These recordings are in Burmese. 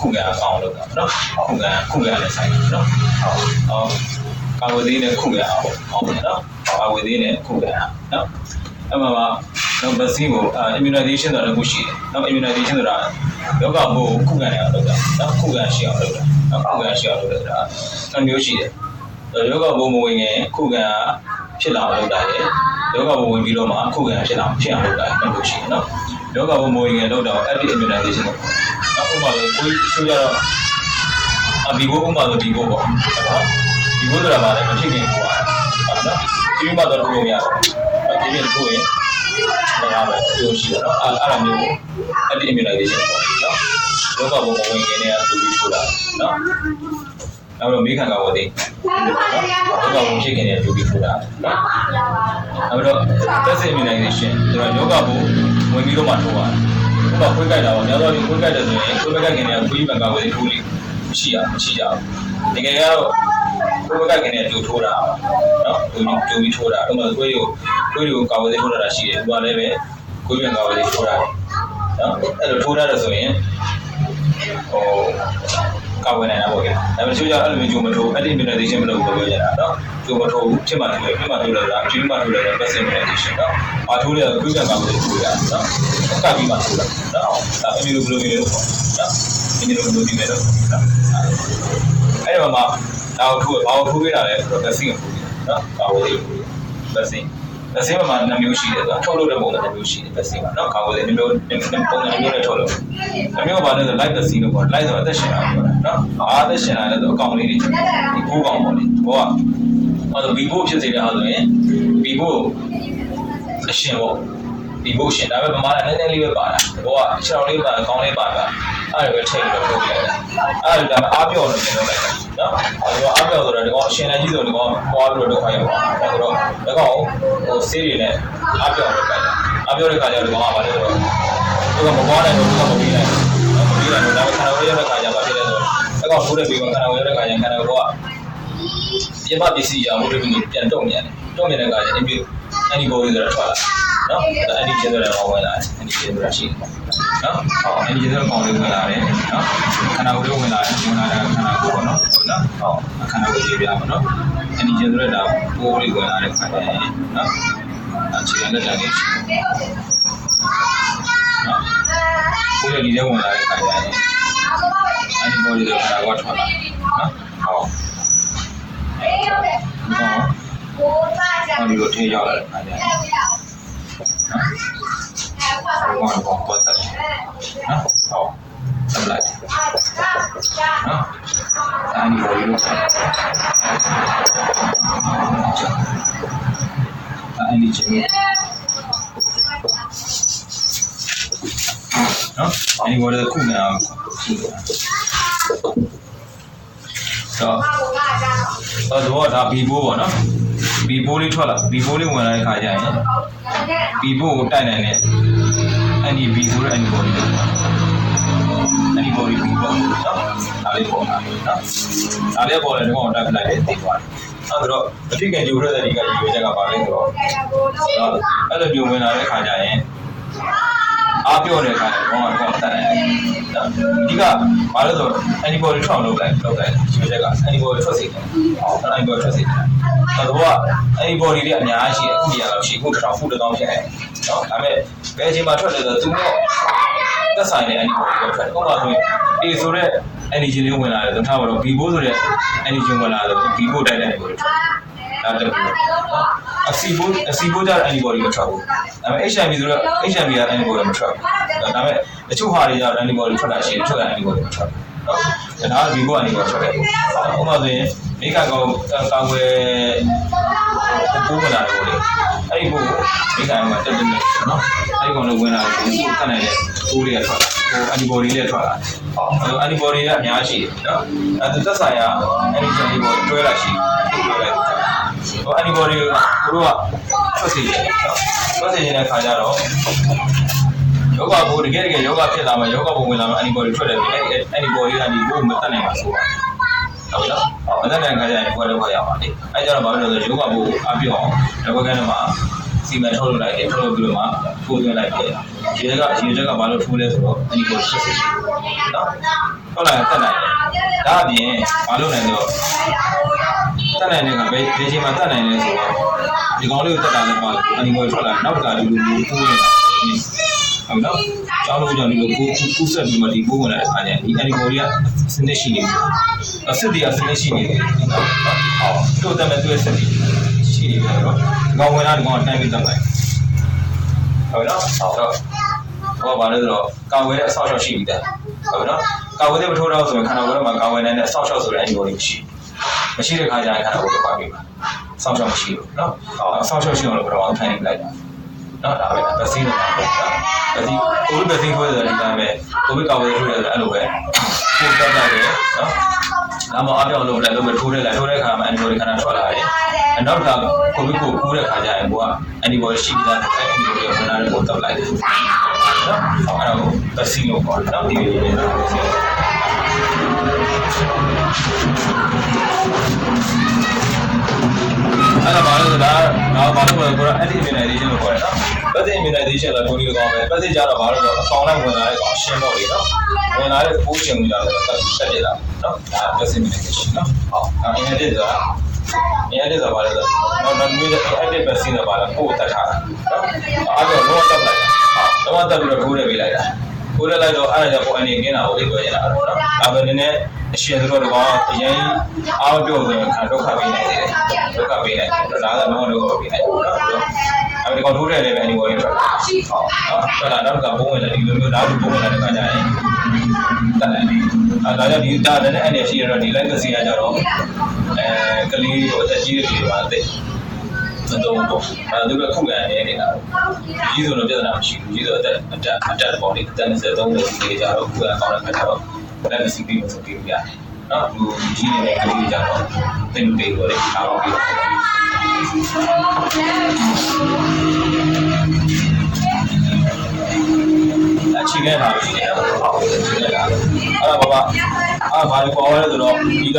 ခုခံအောင်အောင်လုပ်တာနော်ခုခံခုခံလည်းဆိုင်တယ်နော်ဟုတ်အော်ကာဝေးသေးနဲ့ခုခံအောင်အောင်တယ်နော်ကာဝေးသေးနဲ့ခုခံအောင်နော်အဲ့မှာတော့ vaccine ကို immunization ဆိုတာလည်းရှိတယ်နော် immunization ဆိုတာယောဂဘို့ခုခံရအောင်လုပ်တာနော်ခုခံရှိအောင်လုပ်တာနော်ခုခံရှိအောင်လုပ်တာအမျိုးရှိတယ်ယောဂဘို့မဝင်ရင်ခုခံဖြစ်လာအောင်လုပ်တာလေယောဂဘို့ဝင်ပြီးတော့မှခုခံဖြစ်လာအောင်ဖြစ်အောင်လုပ်တာအမျိုးရှိတယ်နော်ယောဂဘို့မဝင်ရင်လုပ်တော့ active immunization ပေါ့နောက် ဥပမာဆိုကိုယ်ဆိုကြတော့အဘီဘို့ဥပမာဆိုဒီဘို့ပေါ့နော်ဒီဘို့ဆိုတာပါလေမဖြစ်ခင်ဟိုပါနော်ဒီမှာတော့လုပ်လို့ရတယ်ဒီပြင်ကိုရင်ဒါပဲပြောရှိတယ်နော်အဲ့အဲ့လိုမျိုး active immunization ပေါ့နော်ယောဂဘုံဝင်ခင်နဲ့တူပြီးထိုးတာနော်နောက်တော့မိခံကဝတ်သေးနော်ယောဂဘုံဖြစ်ခင်နဲ့တူပြီးထိုးတာနော်နောက်တော့ test immunization ဆိုတော့ယောဂဘုံဝင်ပြီးတော့မှထိုးတာ ခုနခွေးကြိုက်တာပေါ့များသောအားဖြင့်ခွေးကြိုက်တယ်ဆိုရင်ခွေးမကြိုက်ခင်နဲ့ခွေးဘန်ကဝတ်သေးထိုးလိမရှိရမရှိကြဘူးတကယ်ကတော့ခွေးမကြိုက်ခင်နဲ့တူထိုးတာနော်တူတူပြီးထိုးတာအဲ့မှာခွေးကိုခွေးကိုကာဝတ်သေးထိုးတာရှိတယ်သူကလည်းပဲခွေးဘန်ကဝတ်သေးထိုးတာနော်အဲ့လိုထိုးရတယ်ဆိုရင်ဟိုကာဝယ်နိုင်တာပေါ့ဗျာဒါပေမဲ့ချိုးကြအဲ့လိုမျိုးဂျိုမထိုး anti immunization မလုပ်ဘူးပြောကြတာနော် သူမထိုးဘူးဖြစ်မှထိုးတယ်ဖြစ်မှထိုးတယ်လားဖြစ်မှထိုးတယ်လား best implementation တော့မထိုးတယ်ကွက်ကမှာမလို့ထိုးရနော်ကပ်ပြီးမှထိုးတာနော်ဒါအမျိုးလိုဘယ်လိုလဲတော့နော်အမျိုးလိုဘယ်လိုလဲတော့အဲ့တော့မှဒါကိုထိုးဘာကိုထိုးပေးတာလဲဆိုတော့ vaccine ကိုထိုးတယ်နော်ကာဝေးကိုထိုးတယ် vaccine ဒါစင်မှာနှမျိုးရှိတယ်ဆိုတော့ထုတ်လို့တဲ့ပုံစံနှမျိုးရှိတယ်ဒါစင်မှာနော်ကာဝေးနှမျိုးနှမျိုးပုံစံနှမျိုးနဲ့ထုတ်လို့နှမျိုးဘာလဲဆို light ဒါစင်လို့ပေါ့ light ဆိုအသက်ရှင်တာပေါ့နော်အားအသက်ရှင်တာလည်းဆိုအကောင်လေးတွေဒီကိုကောင်ပေါ့လေဘောက ဟောဆိုဘီဘိုဖြစ်စေတဲ့ဟာဆိုရင်ဘီဘိုအရှင်ပေါ့ဘီဘိုရှင်ဒါပေမဲ့ဗမာလည်းနည်းနည်းလေးပဲပါတာဘောကခြေတော်လေးပါအကောင်လေးပါတာအဲ့ဒါပဲချိန်ပြီးတော့ထုတ်လိုက်တာအဲ့ဒါဒါအားပြောလို့ပြင်လုပ်လိုက်တာနော်အဲ့တော့အားပြောဆိုတော့ဒီကောင်အရှင်လည်းကြီးဆိုဒီကောင်ပွားပြီးတော့ဒုက္ခရောက်ပါအဲ့တော့ဒီကောင်ဟိုဆေးတွေနဲ့အားပြောလုပ်လိုက်တာအားပြောတဲ့ခါကျတော့ဒီကောင်ကဘာလဲဆိုတော့ဒီကောင်မပွားနိုင်တော့ဒီကောင်မပြီးနိုင်ဘူးမပြီးနိုင်တော့ဒါခန္ဓာဝေးရတဲ့ခါကျဘာဖြစ်လဲဆိုတော့ဒီကောင်ထိုးတဲ့ပြီးတော့ခန္ဓာဝေးရတဲ့ခါကျခန္ဓာကိုယ်က ပြမပစ္စည်းရမှုတွေပြန်တုံ့ပြန်တယ်တုံ့ပြန်တဲ့ခါကျ antibody ဆိုတာထွက်လာနော်အဲ့ antigen ဆိုတာတော့ဝင်လာတယ် antigen ဆိုတာရှိတယ်နော်ဟော antigen ဆိုတာကောင်လေးဝင်လာတယ်နော်ခန္ဓာကိုယ်လေးဝင်လာတယ်ဝင်လာတာခန္ဓာကိုယ်ပေါ့နော်ဟုတ်လားဟောခန္ဓာကိုယ်လေးပြပါနော် antigen ဆိုတာဒါပိုးလေးဝင်လာတဲ့ခါကျရင်နော်အခြေခံလက်တံလေးရှိတယ်နော်ပိုးလေးလေးဝင်လာတဲ့ခါကျရင် antibody ဆိုတာကထွက်လာနော်ဟော နော်ဒီလိုထည့်ရောက်လာတဲ့ခါကျရင်နော်ဘောဘောပတ်တယ်နော်ဟောစပလိုက်နော်အဲ့ဒီဘောလို့အဲ့ဒီချင်းနော်အဲ့ဒီဘောလည်းခုနေအောင်တော့တော့ဒါဘီဘိုးပေါ့နော် ဘီဘိုးလေးထွက်လာဘီဘိုးလေးဝင်လာတဲ့ခါကျရင်ဘီဘိုးကိုတိုက်နိုင်တဲ့ NEB ဆိုတဲ့ antibody တွေ antibody ပြီးပေါ့နော်ဒါလေးပေါ်လာနော်ဒါလေးပေါ်တယ်ဒီကောင်တက်လိုက်တယ်သိသွားတယ်အဲ့တော့အဖြစ်ကကြိုရတဲ့ဒီကဒီဝေချက်ကပါလဲဆိုတော့အဲ့လိုပြောဝင်လာတဲ့ခါကျရင် အားပြောတဲ့ခါကျတော့ဒီကောင်တက်နိုင်တယ်နော်ဒီကဘာလဲဆိုတော့ antibody ထောင်လုပ်လိုက်လုပ်လိုက်ဒီဝေချက်က antibody ထွက်စေတယ်ဟော antibody ထွက်စေတယ်အဲ့တော့ antibody တွေအများကြီးရှိတယ်အခုနေရာတော့ရှိခုတစ်ထောင်ခုတစ်ထောင်ဖြစ်နေနော်ဒါပေမဲ့ဘယ်အချိန်မှာထွက်လဲဆိုတော့သူတော့သက်ဆိုင်တဲ့ antibody တွေထွက်တယ်ဥပမာဆိုရင် A ဆိုတဲ့ antigen လေးဝင်လာတယ်ဆိုတော့ထားပါတော့ B ဘိုးဆိုတဲ့ antigen ဝင်လာတယ် B ဘိုးတိုက်တဲ့ antibody ထွက်ဒါတက်ပြီး အစီဘိုးအစီဘိုးကြတဲ့ antibody မထွက်ဘူးဒါပေမဲ့ HIV ဆိုတော့ HIV က antibody မထွက်ဘူးဒါပေမဲ့တချို့ဟာတွေကြတော့ antibody ထွက်တာရှိတယ်တချို့က antibody မထွက်ဘူးနော်ဒါက B ဘိုး antibody ထွက်တယ်ဥပမာဆိုရင်မိကကောင်ကာဝယ်ပိုးဝင်လာတယ်ပေါ့လေအဲ့ဒီပိုးမိကကောင်ကတက်တယ်နော်အဲ့ဒီကောင်လည်းဝင်လာတယ်ကိုကတ်နိုင်တဲ့ပိုးလေးကထွက်လာဟို antibody လေးထွက်လာဟုတ်အဲ့ antibody ကအများကြီးရှိတယ်နော်အဲ့ဒါသက်ဆိုင်ရာ antigen လေးပေါ်တွဲလာရှိတွဲလိုက် ဟို antibody ကတို့ကထွက်စီတယ်နော်ထွက်စီနေတဲ့ခါကျတော့ယောဂဘိုးတကယ်တကယ်ယောဂဖြစ်လာမှယောဂဘိုးဝင်လာမှ antibody ထွက်တယ်အဲ့ antibody ကဒီဘိုးမတက်နိုင်ပါဆိုပါဟုတ်လား။မသက်တဲ့ခါကျရင်ဘွယ်တော့ခွဲရပါလေ။အဲကြတော့ဘာလို့လဲဆိုတော့ယောဂဘိုးအပြောင်းတော့ဘယ်ကနေမှစီမံထုတ်လုပ်လိုက်တယ်ထုတ်လုပ်ပြီးတော့မှထိုးသွင်းလိုက်တယ်ရေကရေချက်ကဘာလို့ထိုးလဲဆိုတော့အနီကိုရှစ်စစ်နော်ဟုတ်လားတက်နိုင်တယ်ဒါအပြင်ဘာလို့လဲဆိုတော့ တက်နိုင်တဲ့ကဘယ်ဒီချိန်မှာတက်နိုင်လဲဆိုတော့ဒီကောင်လေးကိုတက်တာလည်းပါအနီကိုထွက်လာနောက်ကဒီလိုမျိုးထိုးနေတာဟုတ်နော်ကျောင်းလို့ကြောင့်ဒီလိုကိုကူးဆက်ပြီးမှဒီပိုးဝင်လာတဲ့အခါကျရင်ဒီအနီကိုလေးကစနစ်ရှိနေပြီအစစ်တရားစနစ်ရှိနေတယ်ဟုတ်တို့တက်မဲ့သူ့ရဲ့စနစ်ရှိနေတယ်နော်ဒီကောင်ဝင်လာဒီကောင်တိုင်းပြီးတက်လိုက်ဟုတ်နော်ဟုတ်တော့ဟောပါလို့ဆိုတော့ကာဝယ်တဲ့အဆောက်အအုံရှိပြီတဲ့ဟုတ်နော်ကာဝယ်တဲ့မထိုးတော့ဆိုရင်ခန္ဓာကိုယ်ထဲမှာကာဝယ်နိုင်တဲ့အဆောက်အအုံဆိုတဲ့အနီကိုလေးမရှိ မရှိတဲ့ခါကျရင်ခန္ဓာကိုယ်ကပါပြီပါဆောက်ရှောက်မရှိဘူးနော်ဆောက်ရှောက်ရှိအောင်လို့တော့ထိုင်နေလိုက်တာနော်ဒါပဲပစီနဲ့ပါပေါ့ဒါပစီကိုယ်ပစီထိုးတယ်ဒီတိုင်းပဲကိုယ်ကာဝယ်ထိုးတယ်အဲ့လိုပဲကိုယ်တက်လာတယ်နော်ဒါမှအပြောင်းလုပ်လိုက်လုပ်မထိုးတယ်လိုက်ထိုးတဲ့ခါမှာအန်ဒီဘိုဒီခန္ဓာထွက်လာတယ်အနောက်ကကိုယ်ကိုကူးတဲ့ခါကျရင်ကိုကအန်ဒီဘိုဒီရှိပြီးသားအဲ့အန်ဒီဘိုဒီကိုခန္ဓာနဲ့ကိုတက်လိုက်တယ်နော်အဲ့ဒါကိုပစီလို့ခေါ်တယ်နော်ဒီလိုမျိုး ဒါတော့ဘာလို့လဲကိုယ်က anti immunization လို့ခေါ်တယ်နော် passive immunization ကဒုတိယကောင်ပဲ passive ကြတော့ဘာလို့လဲအကောင်လိုက်ဝင်လာတဲ့ကောင်ရှင်းတော့လေနော်ဝင်လာတဲ့ပိုးရှင်ကြီးလာတော့တက်တက်ပြတာနော်ဒါ passive immunization နော်ဟုတ်အဲ့ inactive ဆိုတာ inactive ဆိုတာဘာလဲဆိုတော့နောက်မျိုး active vaccine ဆိုတာဘာလဲပို့တက်ထားတာနော်အဲ့တော့လုံးဝတက်လိုက်တာဟုတ်လုံးဝတက်ပြီးတော့ထိုးရပေးလိုက်တာထိုးရလိုက်တော့အဲ့ဒါကြောင့်ကိုအနေကင်းတာကိုလေပြောရတာနော်ဒါပဲနည်းနည်းအရှင်တို့တော့ကောင်အရင်အားပြောဆိုရင်ခံဒုက္ခပေးနိုင်တယ် ဒုက္ခပေးနိုင်တယ်ဒါကတော့လုံးဝဒုက္ခပေးနိုင်တယ်နော်အဲဒီကောင်ထိုးတယ်လည်းပဲ anyway ထွက်လာဟုတ်နော်ထွက်လာတော့ကဘုံဝင်တယ်ဒီလိုမျိုးနောက်ဘုံဝင်တဲ့ခါကျရင်တက်တယ်အဲဒါကြောင့်ဒီဒါလည်းအနေရှိရတော့ဒီ legacy ကကြတော့အဲကလေးကိုအသက်ကြီးတဲ့တွေပါတဲ့မတော့ပေါ့အဲသူကခုခံနေနေတာကြီးဆိုတော့ပြဿနာမရှိဘူးကြီးဆိုတော့အတက်အတက်အတက်ပေါ့လေအတက်23နှစ်ကြီးကြတော့ခုခံကောင်းတဲ့ခါကျတော့ legacy ပြီးလို့ဆိုပြီးရတယ် နော်လူကြီးနေတဲ့ကလေးကြတော့တင်တေးလို့လေအားလုံးပြီးတော့အခြေခံထားပြီးနေတာဟုတ်အခြေခံထားအဲ့တော့ဘာအဲ့ဘာလို့ပေါ်လဲဆိုတော့ဒီက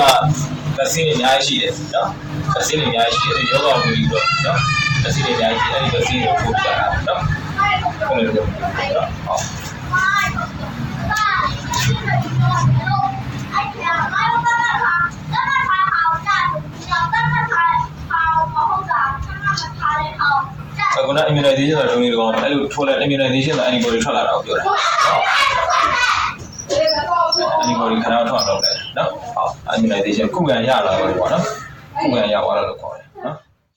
လက်စင်းအများကြီးရှိတယ်နော်လက်စင်းအများကြီးရှိတယ်ယောဂဝင်ပြီးတော့နော်လက်စင်းအများကြီးရှိတယ်လက်စင်းကိုပို့ပြတာနော်ဟုတ်တယ်နော်ဟုတ် အခုန immunization ဆိုတာဒုံကြီးတော့အဲ့လိုထိုးလိုက် immunization ဆိုတာ antibody ထွက်လာတာကိုပြောတာနော် antibody ခဏထွက်တော့တယ်နော်ဟုတ် immunization ခုခံရလာတော့ပေါ့နော်ခုခံရသွားတယ်လို့ခေါ်တယ်